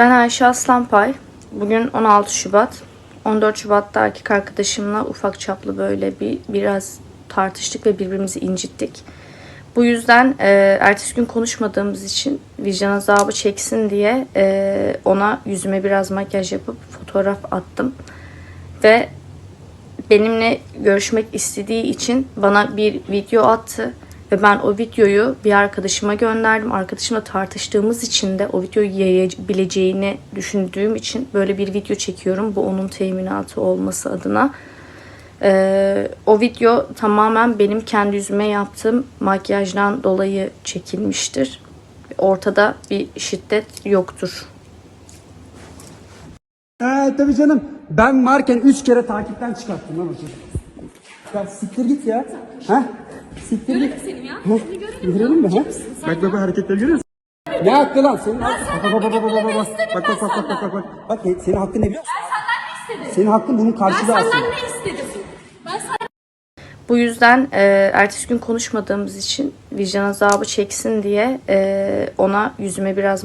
Ben Ayşe Aslanpay. Bugün 16 Şubat. 14 Şubat'ta erkek arkadaşımla ufak çaplı böyle bir biraz tartıştık ve birbirimizi incittik. Bu yüzden e, ertesi gün konuşmadığımız için vicdan azabı çeksin diye e, ona yüzüme biraz makyaj yapıp fotoğraf attım. Ve benimle görüşmek istediği için bana bir video attı ve ben o videoyu bir arkadaşıma gönderdim. Arkadaşımla tartıştığımız için de o videoyu yayabileceğini düşündüğüm için böyle bir video çekiyorum. Bu onun teminatı olması adına. Ee, o video tamamen benim kendi yüzüme yaptığım makyajdan dolayı çekilmiştir. Ortada bir şiddet yoktur. Ee, tabii canım. Ben varken üç kere takipten çıkarttım lan o çocuğu. Ya siktir git ya. Ha? Siktir git. Senin ya. Ha? Seni görelim. Görelim mi? Bak bak bak hareketleri görüyor musun? Ne hakkı lan senin? Bak bak bak bak bak bak bak bak bak bak bak bak bak bak bak senin hakkın ne biliyor musun? Ben senden ne istedim? Senin hakkın bunun Ben karşılığı aslında. senden ne istedim? Ben senden Bu yüzden e, ertesi gün konuşmadığımız için vicdan azabı çeksin diye e, ona yüzüme biraz